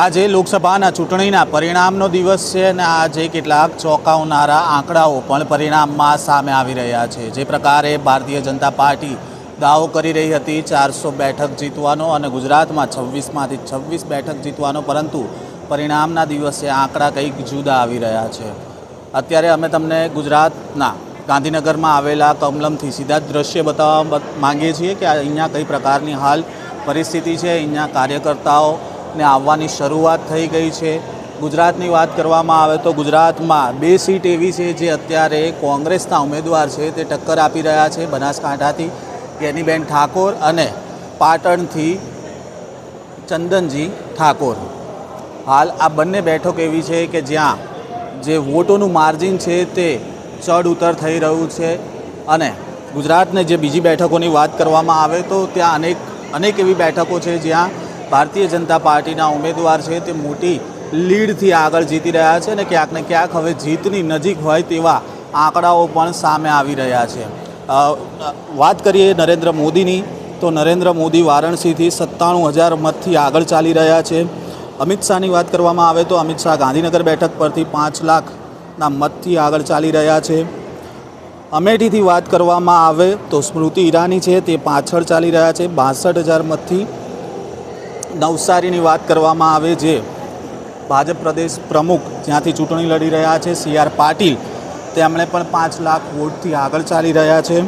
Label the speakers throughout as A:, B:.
A: આજે લોકસભાના ચૂંટણીના પરિણામનો દિવસ છે અને આજે કેટલાક ચોંકાવનારા આંકડાઓ પણ પરિણામમાં સામે આવી રહ્યા છે. જે પ્રકારે ભારતીય જનતા પાર્ટી દાવો કરી રહી હતી ચારસો બેઠક જીતવાનો અને ગુજરાતમાં છવ્વીસમાંથી છવ્વીસ બેઠક જીતવાનો, પરંતુ પરિણામના દિવસે આંકડા કંઈક જુદા આવી રહ્યા છે. અત્યારે અમે તમને ગુજરાતના ગાંધીનગરમાં આવેલા કમલમથી સીધા દ્રશ્ય બતાવવા માંગીએ છીએ કે અહીંયા કઈ પ્રકારની હાલ પરિસ્થિતિ છે, અહીંયા કાર્યકર્તાઓને આવવાની શરૂઆત થઈ ગઈ છે. ગુજરાતની વાત કરવામાં આવે તો ગુજરાતમાં બે સીટ એવી છે જે અત્યારે કોંગ્રેસના ઉમેદવાર છે તે ટક્કર આપી રહ્યા છે બનાસકાંઠાથી. ગેનીબેન ઠાકોર અને પાટણથી ચંદનજી ઠાકોર. હાલ આ બંને બેઠક એવી છે કે જ્યાં જે વોટોનું માર્જિન છે તે ચડ ઉતર થઈ રહ્યું છે અને ગુજરાતને જે બીજી બેઠકોની વાત કરવામાં આવે તો ત્યાં અનેક અનેક એવી બેઠકો છે જ્યાં ભારતીય જનતા પાર્ટીના ઉમેદવાર છે તે મોટી લીડથી આગળ જીતી રહ્યા છે અને ક્યાંક ને ક્યાંક હવે જીતની નજીક હોય તેવા આંકડાઓ પણ સામે આવી રહ્યા છે. વાત કરીએ નરેન્દ્ર મોદીની, તો નરેન્દ્ર મોદી વારાણસીથી સત્તાણું હજાર મતથી આગળ ચાલી રહ્યા છે. અમિત શાહની વાત કરવામાં આવે તો અમિત શાહ ગાંધીનગર બેઠક પરથી પાંચ લાખના મતથી આગળ ચાલી રહ્યા છે. અમેઠીથી વાત કરવામાં આવે તો સ્મૃતિ ઈરાની છે તે પાછળ ચાલી રહ્યા છે. બાસઠ હજાર મતથી નવસારીની વાત કરવામાં આવે જે ભાજપ પ્રદેશ પ્રમુખ જ્યાંથી ચૂંટણી લડી રહ્યા છે, સી આર પાટીલ, તેમણે પણ પાંચ લાખ વોટથી આગળ ચાલી રહ્યા છે.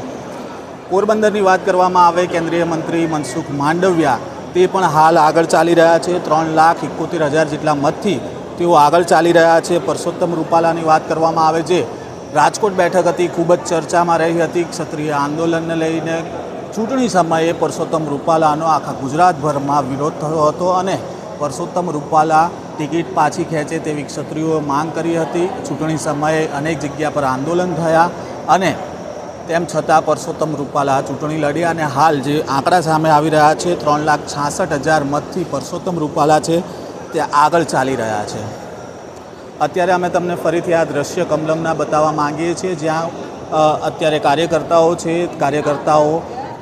A: પોરબંદરની વાત કરવામાં આવે, કેન્દ્રીય મંત્રી મનસુખ માંડવિયા તે પણ હાલ આગળ ચાલી રહ્યા છે. ત્રણ લાખ એકોતેર હજાર જેટલા મતથી તેઓ આગળ ચાલી રહ્યા છે. પરસોત્તમ રૂપાલાની વાત કરવામાં આવે છે રાજકોટ બેઠક હતી, ખૂબ જ ચર્ચામાં રહી હતી. ક્ષત્રિય આંદોલનને લઈને ચૂંટણી સમયે પરસોત્તમ રૂપાલાનો આખા ગુજરાતભરમાં વિરોધ થયો હતો અને પરસોત્તમ રૂપાલા ટિકિટ પાછી ખેંચે તેવી ક્ષત્રિયોએ માંગ કરી હતી. ચૂંટણી સમયે અનેક જગ્યા પર આંદોલન થયા અને તેમ છતાં પરસોત્તમ રૂપાલા ચૂંટણી લડ્યા અને હાલ જે આંકડા સામે આવી રહ્યા છે, ત્રણ લાખ છાસઠ હજાર મતથી પરસોત્તમ રૂપાલા છે તે આગળ ચાલી રહ્યા છે. અત્યારે અમે તમને ફરીથી આ દ્રશ્ય કમલમના બતાવવા માંગીએ છીએ, જ્યાં અત્યારે કાર્યકર્તાઓ છે, કાર્યકર્તાઓ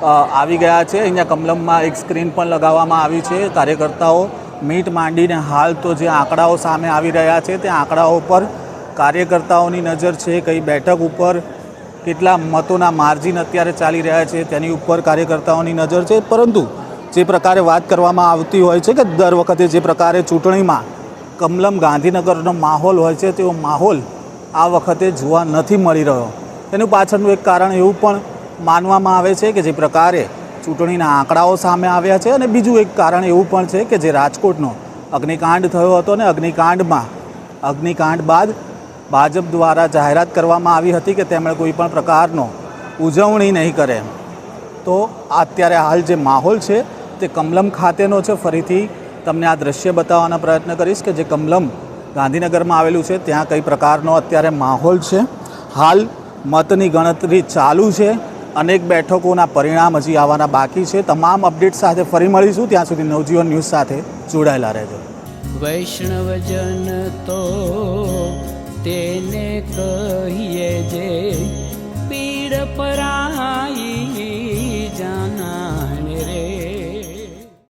A: આવી ગયા છે. અહીંયા કમલમમાં એક સ્ક્રીન પણ લગાવવામાં આવી છે. કાર્યકર્તાઓ મીટ માંડીને હાલ તો જે આંકડાઓ સામે આવી રહ્યા છે, તે આંકડાઓ પર કાર્યકર્તાઓની નજર છે. કઈ બેઠક ઉપર કેટલા મતોના માર્જિન અત્યારે ચાલી રહ્યા છે, તેની ઉપર કાર્યકર્તાઓની નજર છે. પરંતુ જે પ્રકારે વાત કરવામાં આવતી હોય છે કે દર વખતે જે પ્રકારે ચૂંટણીમાં કમલમ ગાંધીનગરનો માહોલ હોય છે, તેવો માહોલ આ વખતે જોવા નથી મળી રહ્યો. તેનું પાછળનું એક કારણ એવું પણ માનવામાં આવે છે કે જે પ્રકારે ચૂંટણીના આંકડાઓ સામે આવ્યા છે અને બીજું એક કારણ એવું પણ છે કે જે રાજકોટનો અગ્નિકાંડ થયો હતો ને અગ્નિકાંડમાં, અગ્નિકાંડ બાદ ભાજપ દ્વારા જાહેરાત કરવામાં આવી હતી કે તેમણે કોઈ પણ પ્રકારનો ઉજવણી નહીં કરે. તો અત્યારે હાલ જે માહોલ છે તે કમલમ ખાતેનો છે. ફરીથી તમને આ દ્રશ્ય બતાવવાના પ્રયત્ન કરીશ કે જે કમલમ ગાંધીનગરમાં આવેલું છે, ત્યાં કઈ પ્રકારનો અત્યારે માહોલ છે. હાલ મતની ગણતરી ચાલુ છે. અનેક બેઠકોના પરિણામ હજી આવવાના બાકી છે. તમામ અપડેટ સાથે ફરી મળીશું. ત્યાં સુધી નવજીવન ન્યૂઝ સાથે જોડાયેલા રહેજો.
B: વૈષ્ણવજન તો તેને કહીએ જે